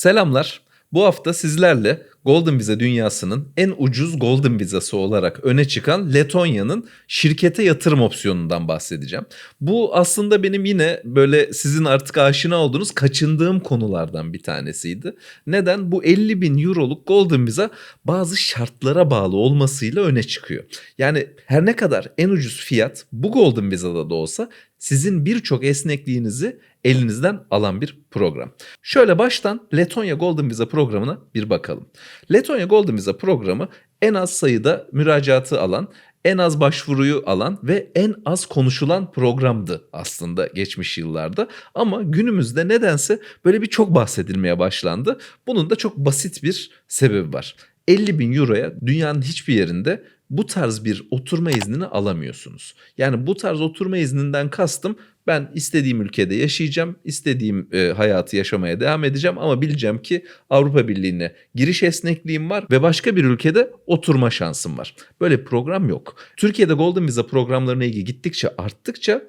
Selamlar. Bu hafta sizlerle Golden Visa dünyasının en ucuz Golden Visa'sı olarak öne çıkan Letonya'nın şirkete yatırım opsiyonundan bahsedeceğim. Bu aslında benim yine böyle sizin artık aşina olduğunuz kaçındığım konulardan bir tanesiydi. Neden? Bu 50 bin euroluk Golden Visa bazı şartlara bağlı olmasıyla öne çıkıyor. Yani her ne kadar en ucuz fiyat bu Golden Visa'da da olsa sizin birçok esnekliğinizi elinizden alan bir program. Şöyle baştan Letonya Golden Visa programına bir bakalım. Letonya Golden Visa programı en az sayıda müracaatı alan, en az başvuruyu alan ve en az konuşulan programdı aslında geçmiş yıllarda. Ama günümüzde nedense böyle bir çok bahsedilmeye başlandı. Bunun da çok basit bir sebebi var. 50 bin euroya dünyanın hiçbir yerinde bu tarz bir oturma iznini alamıyorsunuz. Yani bu tarz oturma izninden kastım ben istediğim ülkede yaşayacağım, istediğim e, hayatı yaşamaya devam edeceğim ama bileceğim ki Avrupa Birliği'ne giriş esnekliğim var ve başka bir ülkede oturma şansım var. Böyle bir program yok. Türkiye'de Golden Visa programlarına ilgi gittikçe arttıkça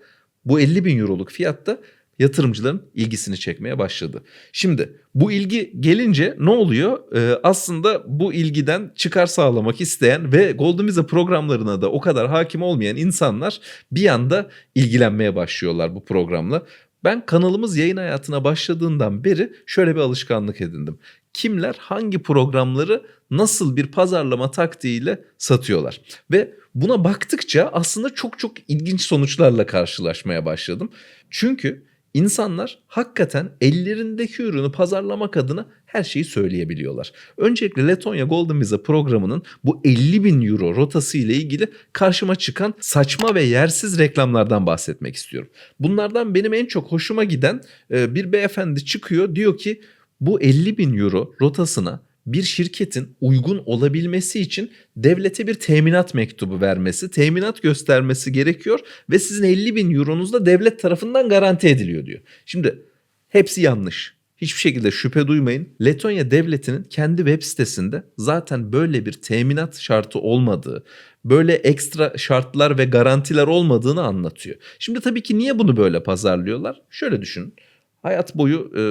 bu 50 bin euroluk fiyatta yatırımcıların ilgisini çekmeye başladı. Şimdi bu ilgi gelince ne oluyor? Ee, aslında bu ilgiden çıkar sağlamak isteyen ve Golden Visa programlarına da o kadar hakim olmayan insanlar bir anda ilgilenmeye başlıyorlar bu programla. Ben kanalımız yayın hayatına başladığından beri şöyle bir alışkanlık edindim. Kimler hangi programları nasıl bir pazarlama taktiğiyle satıyorlar ve buna baktıkça aslında çok çok ilginç sonuçlarla karşılaşmaya başladım. Çünkü İnsanlar hakikaten ellerindeki ürünü pazarlamak adına her şeyi söyleyebiliyorlar. Öncelikle Letonya Golden Visa programının bu 50 bin euro rotası ile ilgili karşıma çıkan saçma ve yersiz reklamlardan bahsetmek istiyorum. Bunlardan benim en çok hoşuma giden e, bir beyefendi çıkıyor diyor ki bu 50 bin euro rotasına bir şirketin uygun olabilmesi için devlete bir teminat mektubu vermesi, teminat göstermesi gerekiyor ve sizin 50 bin euronuz da devlet tarafından garanti ediliyor diyor. Şimdi hepsi yanlış. Hiçbir şekilde şüphe duymayın. Letonya devletinin kendi web sitesinde zaten böyle bir teminat şartı olmadığı, böyle ekstra şartlar ve garantiler olmadığını anlatıyor. Şimdi tabii ki niye bunu böyle pazarlıyorlar? Şöyle düşünün hayat boyu e,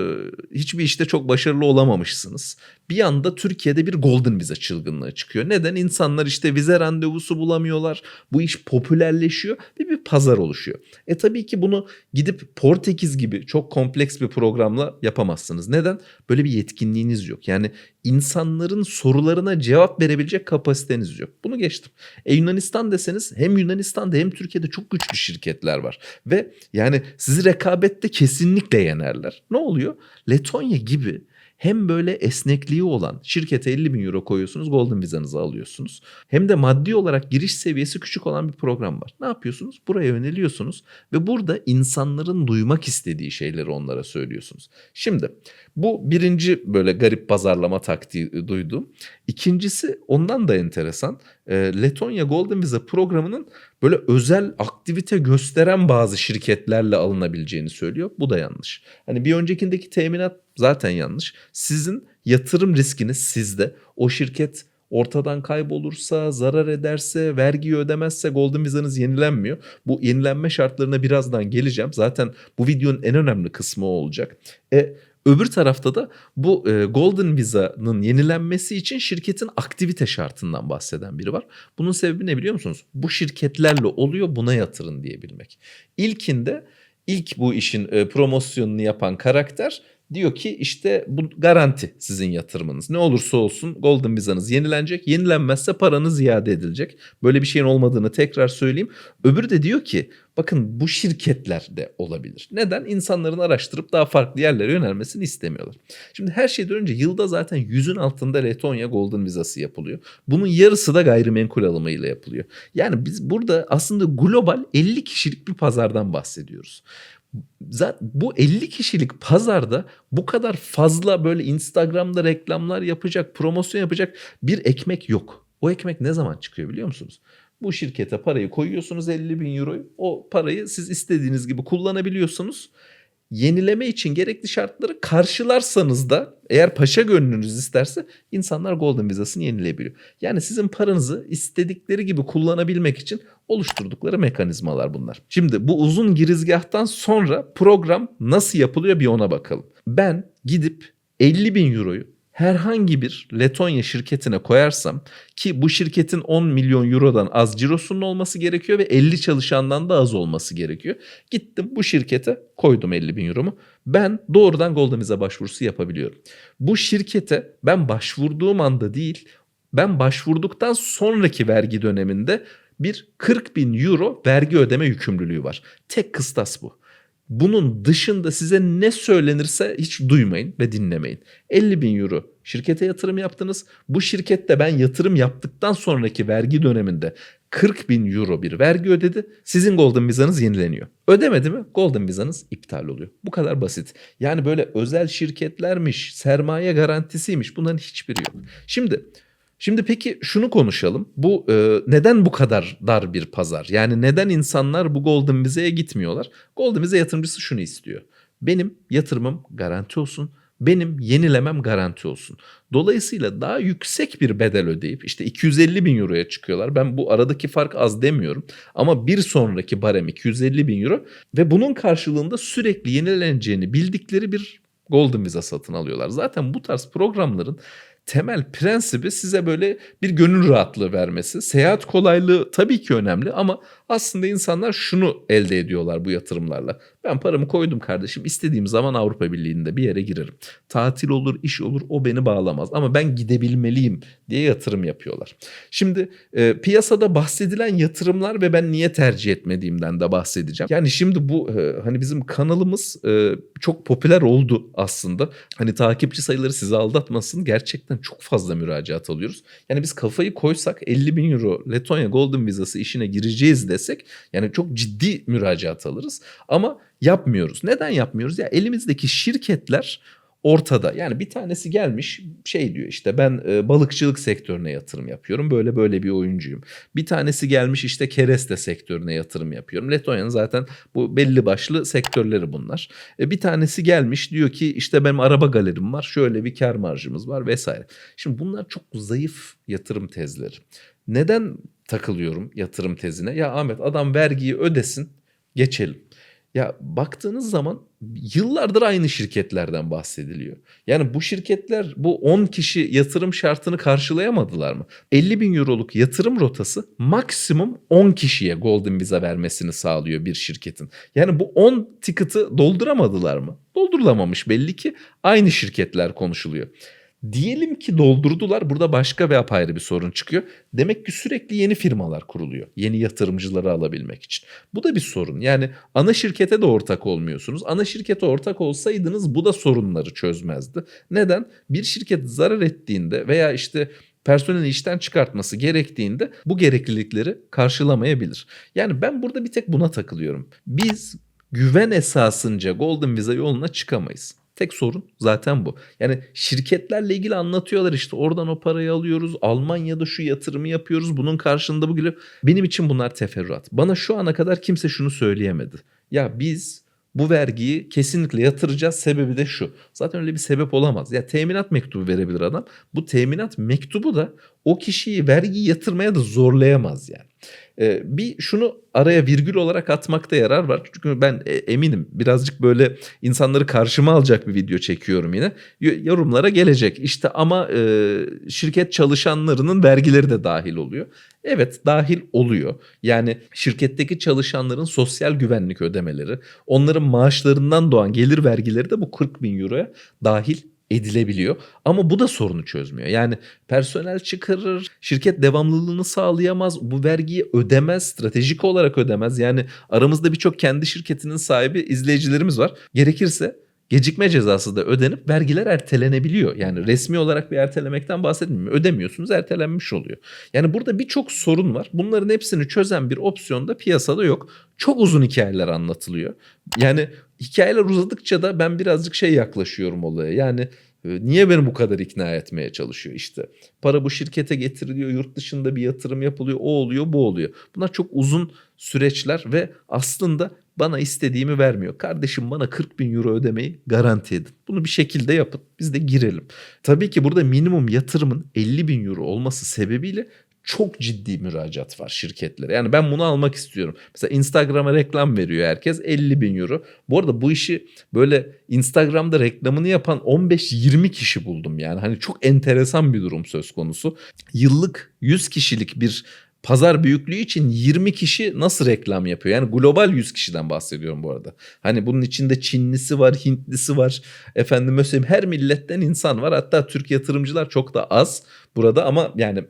hiçbir işte çok başarılı olamamışsınız. Bir anda Türkiye'de bir golden vize çılgınlığı çıkıyor. Neden? İnsanlar işte vize randevusu bulamıyorlar. Bu iş popülerleşiyor ve bir pazar oluşuyor. E tabii ki bunu gidip Portekiz gibi çok kompleks bir programla yapamazsınız. Neden? Böyle bir yetkinliğiniz yok. Yani insanların sorularına cevap verebilecek kapasiteniz yok. Bunu geçtim. E Yunanistan deseniz hem Yunanistan'da hem Türkiye'de çok güçlü şirketler var. Ve yani sizi rekabette kesinlikle yenerler. Ne oluyor? Letonya gibi hem böyle esnekliği olan şirkete 50 bin euro koyuyorsunuz Golden Visa'nızı alıyorsunuz. Hem de maddi olarak giriş seviyesi küçük olan bir program var. Ne yapıyorsunuz? Buraya yöneliyorsunuz ve burada insanların duymak istediği şeyleri onlara söylüyorsunuz. Şimdi bu birinci böyle garip pazarlama taktiği duydum. İkincisi ondan da enteresan. E, Letonya Golden Visa programının böyle özel aktivite gösteren bazı şirketlerle alınabileceğini söylüyor. Bu da yanlış. Hani bir öncekindeki teminat zaten yanlış. Sizin yatırım riskiniz sizde. O şirket ortadan kaybolursa, zarar ederse, vergi ödemezse Golden Visa'nız yenilenmiyor. Bu yenilenme şartlarına birazdan geleceğim. Zaten bu videonun en önemli kısmı olacak. E, Öbür tarafta da bu e, Golden Visa'nın yenilenmesi için şirketin aktivite şartından bahseden biri var. Bunun sebebi ne biliyor musunuz? Bu şirketlerle oluyor buna yatırın diyebilmek. İlkinde ilk bu işin e, promosyonunu yapan karakter diyor ki işte bu garanti sizin yatırımınız. Ne olursa olsun Golden Visa'nız yenilenecek. Yenilenmezse paranız iade edilecek. Böyle bir şeyin olmadığını tekrar söyleyeyim. Öbürü de diyor ki bakın bu şirketler de olabilir. Neden? İnsanların araştırıp daha farklı yerlere yönelmesini istemiyorlar. Şimdi her şeyden önce yılda zaten yüzün altında Letonya Golden Visa'sı yapılıyor. Bunun yarısı da gayrimenkul alımıyla yapılıyor. Yani biz burada aslında global 50 kişilik bir pazardan bahsediyoruz bu 50 kişilik pazarda bu kadar fazla böyle Instagram'da reklamlar yapacak, promosyon yapacak bir ekmek yok. O ekmek ne zaman çıkıyor biliyor musunuz? Bu şirkete parayı koyuyorsunuz 50 bin euroyu. O parayı siz istediğiniz gibi kullanabiliyorsunuz yenileme için gerekli şartları karşılarsanız da eğer paşa gönlünüz isterse insanlar Golden Visa'sını yenilebiliyor. Yani sizin paranızı istedikleri gibi kullanabilmek için oluşturdukları mekanizmalar bunlar. Şimdi bu uzun girizgahtan sonra program nasıl yapılıyor bir ona bakalım. Ben gidip 50 bin euroyu herhangi bir Letonya şirketine koyarsam ki bu şirketin 10 milyon eurodan az cirosunun olması gerekiyor ve 50 çalışandan da az olması gerekiyor. Gittim bu şirkete koydum 50 bin euromu. Ben doğrudan Golden Visa başvurusu yapabiliyorum. Bu şirkete ben başvurduğum anda değil ben başvurduktan sonraki vergi döneminde bir 40 bin euro vergi ödeme yükümlülüğü var. Tek kıstas bu. Bunun dışında size ne söylenirse hiç duymayın ve dinlemeyin. 50 bin euro şirkete yatırım yaptınız. Bu şirkette ben yatırım yaptıktan sonraki vergi döneminde 40 bin euro bir vergi ödedi. Sizin Golden Visa'nız yenileniyor. Ödemedi mi Golden Visa'nız iptal oluyor. Bu kadar basit. Yani böyle özel şirketlermiş, sermaye garantisiymiş bunların hiçbiri yok. Şimdi Şimdi peki şunu konuşalım. Bu e, neden bu kadar dar bir pazar? Yani neden insanlar bu Golden Visa'ya gitmiyorlar? Golden Visa yatırımcısı şunu istiyor. Benim yatırımım garanti olsun. Benim yenilemem garanti olsun. Dolayısıyla daha yüksek bir bedel ödeyip işte 250 bin euroya çıkıyorlar. Ben bu aradaki fark az demiyorum. Ama bir sonraki barem 250 bin euro ve bunun karşılığında sürekli yenileneceğini bildikleri bir Golden Visa satın alıyorlar. Zaten bu tarz programların temel prensibi size böyle bir gönül rahatlığı vermesi. Seyahat kolaylığı tabii ki önemli ama aslında insanlar şunu elde ediyorlar bu yatırımlarla. Ben paramı koydum kardeşim istediğim zaman Avrupa Birliği'nde bir yere girerim. Tatil olur, iş olur o beni bağlamaz ama ben gidebilmeliyim diye yatırım yapıyorlar. Şimdi e, piyasada bahsedilen yatırımlar ve ben niye tercih etmediğimden de bahsedeceğim. Yani şimdi bu e, hani bizim kanalımız e, çok popüler oldu aslında. Hani takipçi sayıları sizi aldatmasın gerçekten çok fazla müracaat alıyoruz. Yani biz kafayı koysak 50 bin euro Letonya Golden Vizası işine gireceğiz desek yani çok ciddi müracaat alırız. Ama yapmıyoruz. Neden yapmıyoruz? Ya elimizdeki şirketler ortada. Yani bir tanesi gelmiş şey diyor işte ben e, balıkçılık sektörüne yatırım yapıyorum. Böyle böyle bir oyuncuyum. Bir tanesi gelmiş işte kereste sektörüne yatırım yapıyorum. Letonya'nın zaten bu belli başlı sektörleri bunlar. E, bir tanesi gelmiş diyor ki işte benim araba galerim var. Şöyle bir kar marjımız var vesaire. Şimdi bunlar çok zayıf yatırım tezleri. Neden takılıyorum yatırım tezine? Ya Ahmet adam vergiyi ödesin geçelim. Ya baktığınız zaman yıllardır aynı şirketlerden bahsediliyor. Yani bu şirketler bu 10 kişi yatırım şartını karşılayamadılar mı? 50 bin euroluk yatırım rotası maksimum 10 kişiye Golden Visa vermesini sağlıyor bir şirketin. Yani bu 10 ticket'ı dolduramadılar mı? Doldurulamamış belli ki aynı şirketler konuşuluyor. Diyelim ki doldurdular. Burada başka ve apayrı bir sorun çıkıyor. Demek ki sürekli yeni firmalar kuruluyor. Yeni yatırımcıları alabilmek için. Bu da bir sorun. Yani ana şirkete de ortak olmuyorsunuz. Ana şirkete ortak olsaydınız bu da sorunları çözmezdi. Neden? Bir şirket zarar ettiğinde veya işte personeli işten çıkartması gerektiğinde bu gereklilikleri karşılamayabilir. Yani ben burada bir tek buna takılıyorum. Biz güven esasınca Golden Visa yoluna çıkamayız. Tek sorun zaten bu. Yani şirketlerle ilgili anlatıyorlar işte oradan o parayı alıyoruz. Almanya'da şu yatırımı yapıyoruz. Bunun karşılığında bu gibi. Benim için bunlar teferruat. Bana şu ana kadar kimse şunu söyleyemedi. Ya biz bu vergiyi kesinlikle yatıracağız. Sebebi de şu. Zaten öyle bir sebep olamaz. Ya teminat mektubu verebilir adam. Bu teminat mektubu da o kişiyi vergi yatırmaya da zorlayamaz yani. Ee, bir şunu araya virgül olarak atmakta yarar var. Çünkü ben e, eminim birazcık böyle insanları karşıma alacak bir video çekiyorum yine. Yorumlara gelecek. İşte ama e, şirket çalışanlarının vergileri de dahil oluyor. Evet dahil oluyor. Yani şirketteki çalışanların sosyal güvenlik ödemeleri, onların maaşlarından doğan gelir vergileri de bu 40 bin euroya dahil edilebiliyor. Ama bu da sorunu çözmüyor. Yani personel çıkarır, şirket devamlılığını sağlayamaz, bu vergiyi ödemez, stratejik olarak ödemez. Yani aramızda birçok kendi şirketinin sahibi izleyicilerimiz var. Gerekirse gecikme cezası da ödenip vergiler ertelenebiliyor. Yani resmi olarak bir ertelemekten bahsetmiyorum. Ödemiyorsunuz ertelenmiş oluyor. Yani burada birçok sorun var. Bunların hepsini çözen bir opsiyon da piyasada yok. Çok uzun hikayeler anlatılıyor. Yani hikayeler uzadıkça da ben birazcık şey yaklaşıyorum olaya. Yani e, Niye beni bu kadar ikna etmeye çalışıyor işte. Para bu şirkete getiriliyor, yurt dışında bir yatırım yapılıyor, o oluyor, bu oluyor. Bunlar çok uzun süreçler ve aslında bana istediğimi vermiyor. Kardeşim bana 40 bin euro ödemeyi garanti edin. Bunu bir şekilde yapın. Biz de girelim. Tabii ki burada minimum yatırımın 50 bin euro olması sebebiyle çok ciddi müracaat var şirketlere. Yani ben bunu almak istiyorum. Mesela Instagram'a reklam veriyor herkes 50 bin euro. Bu arada bu işi böyle Instagram'da reklamını yapan 15-20 kişi buldum yani. Hani çok enteresan bir durum söz konusu. Yıllık 100 kişilik bir pazar büyüklüğü için 20 kişi nasıl reklam yapıyor? Yani global 100 kişiden bahsediyorum bu arada. Hani bunun içinde Çinlisi var, Hintlisi var. Efendim söyleyeyim her milletten insan var. Hatta Türk yatırımcılar çok da az burada ama yani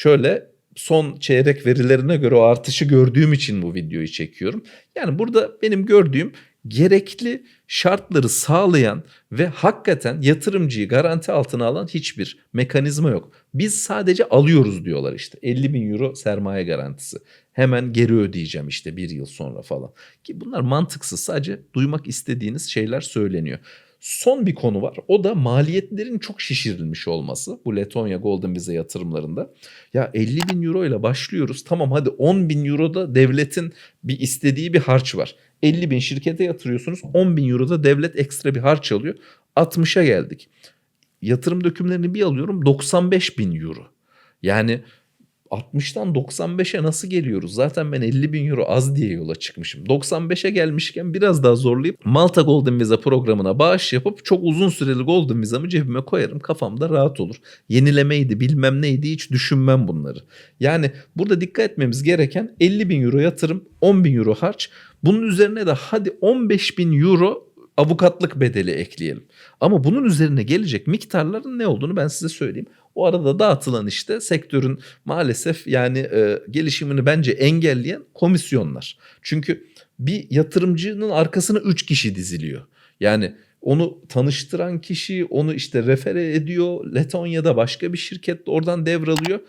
şöyle son çeyrek verilerine göre o artışı gördüğüm için bu videoyu çekiyorum. Yani burada benim gördüğüm gerekli şartları sağlayan ve hakikaten yatırımcıyı garanti altına alan hiçbir mekanizma yok. Biz sadece alıyoruz diyorlar işte 50 bin euro sermaye garantisi. Hemen geri ödeyeceğim işte bir yıl sonra falan. Ki bunlar mantıksız sadece duymak istediğiniz şeyler söyleniyor. Son bir konu var. O da maliyetlerin çok şişirilmiş olması. Bu Letonya Golden Visa yatırımlarında. Ya 50 bin euro ile başlıyoruz. Tamam hadi 10 bin euro da devletin bir istediği bir harç var. 50 bin şirkete yatırıyorsunuz. 10 bin euro da devlet ekstra bir harç alıyor. 60'a geldik. Yatırım dökümlerini bir alıyorum 95 bin euro. Yani 60'tan 95'e nasıl geliyoruz? Zaten ben 50 bin euro az diye yola çıkmışım. 95'e gelmişken biraz daha zorlayıp Malta Golden Visa programına bağış yapıp çok uzun süreli Golden Visa'mı cebime koyarım. Kafamda rahat olur. Yenilemeydi bilmem neydi hiç düşünmem bunları. Yani burada dikkat etmemiz gereken 50 bin euro yatırım 10 bin euro harç. Bunun üzerine de hadi 15 bin euro avukatlık bedeli ekleyelim. Ama bunun üzerine gelecek miktarların ne olduğunu ben size söyleyeyim. O arada dağıtılan işte sektörün maalesef yani e, gelişimini bence engelleyen komisyonlar. Çünkü bir yatırımcının arkasına 3 kişi diziliyor. Yani onu tanıştıran kişi onu işte refere ediyor. Letonya'da başka bir şirket oradan devralıyor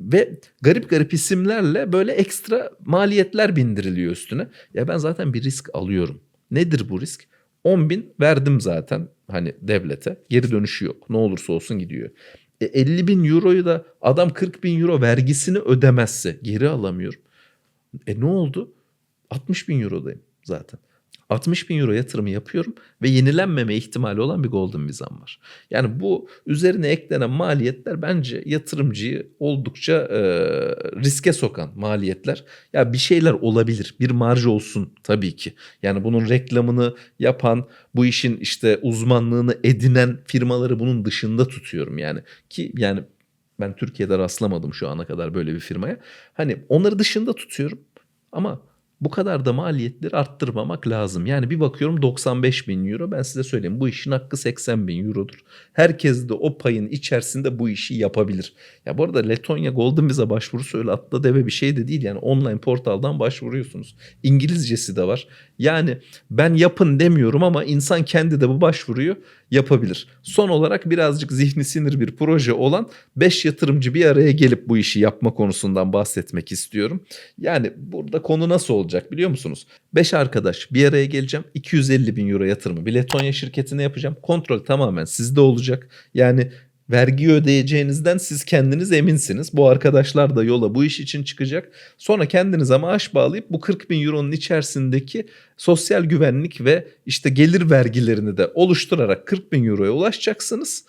ve garip garip isimlerle böyle ekstra maliyetler bindiriliyor üstüne. Ya ben zaten bir risk alıyorum. Nedir bu risk? 10 bin verdim zaten hani devlete geri dönüşü yok ne olursa olsun gidiyor. E 50 bin euroyu da adam 40 bin euro vergisini ödemezse geri alamıyorum. E ne oldu? 60 bin eurodayım zaten. 60 bin euro yatırımı yapıyorum ve yenilenmeme ihtimali olan bir golden vizam var. Yani bu üzerine eklenen maliyetler bence yatırımcıyı oldukça e, riske sokan maliyetler. Ya bir şeyler olabilir, bir marj olsun tabii ki. Yani bunun reklamını yapan, bu işin işte uzmanlığını edinen firmaları bunun dışında tutuyorum yani. Ki yani ben Türkiye'de rastlamadım şu ana kadar böyle bir firmaya. Hani onları dışında tutuyorum ama bu kadar da maliyetleri arttırmamak lazım. Yani bir bakıyorum 95 bin euro ben size söyleyeyim bu işin hakkı 80 bin eurodur. Herkes de o payın içerisinde bu işi yapabilir. Ya bu arada Letonya Golden Visa başvurusu öyle atla deve bir şey de değil. Yani online portaldan başvuruyorsunuz. İngilizcesi de var. Yani ben yapın demiyorum ama insan kendi de bu başvuruyu yapabilir. Son olarak birazcık zihni sinir bir proje olan 5 yatırımcı bir araya gelip bu işi yapma konusundan bahsetmek istiyorum. Yani burada konu nasıl olacak biliyor musunuz? 5 arkadaş bir araya geleceğim. 250 bin euro yatırımı bir Letonya şirketine yapacağım. Kontrol tamamen sizde olacak. Yani vergi ödeyeceğinizden siz kendiniz eminsiniz. Bu arkadaşlar da yola bu iş için çıkacak. Sonra kendinize maaş bağlayıp bu 40 bin euronun içerisindeki sosyal güvenlik ve işte gelir vergilerini de oluşturarak 40 bin euroya ulaşacaksınız.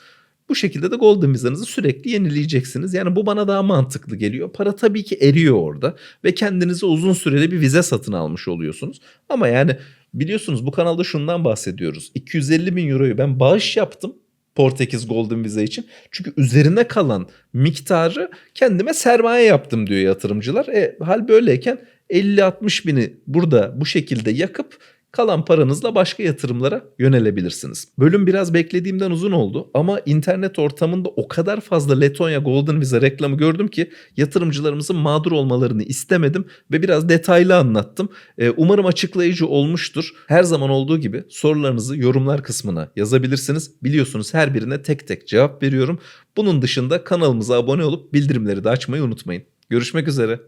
Bu şekilde de Golden Visa'nızı sürekli yenileyeceksiniz. Yani bu bana daha mantıklı geliyor. Para tabii ki eriyor orada ve kendinize uzun süreli bir vize satın almış oluyorsunuz. Ama yani biliyorsunuz bu kanalda şundan bahsediyoruz. 250 bin euroyu ben bağış yaptım Portekiz Golden Visa için. Çünkü üzerine kalan miktarı kendime sermaye yaptım diyor yatırımcılar. E, hal böyleyken 50-60 bini burada bu şekilde yakıp kalan paranızla başka yatırımlara yönelebilirsiniz. Bölüm biraz beklediğimden uzun oldu ama internet ortamında o kadar fazla Letonya Golden Visa reklamı gördüm ki yatırımcılarımızın mağdur olmalarını istemedim ve biraz detaylı anlattım. Ee, umarım açıklayıcı olmuştur. Her zaman olduğu gibi sorularınızı yorumlar kısmına yazabilirsiniz. Biliyorsunuz her birine tek tek cevap veriyorum. Bunun dışında kanalımıza abone olup bildirimleri de açmayı unutmayın. Görüşmek üzere.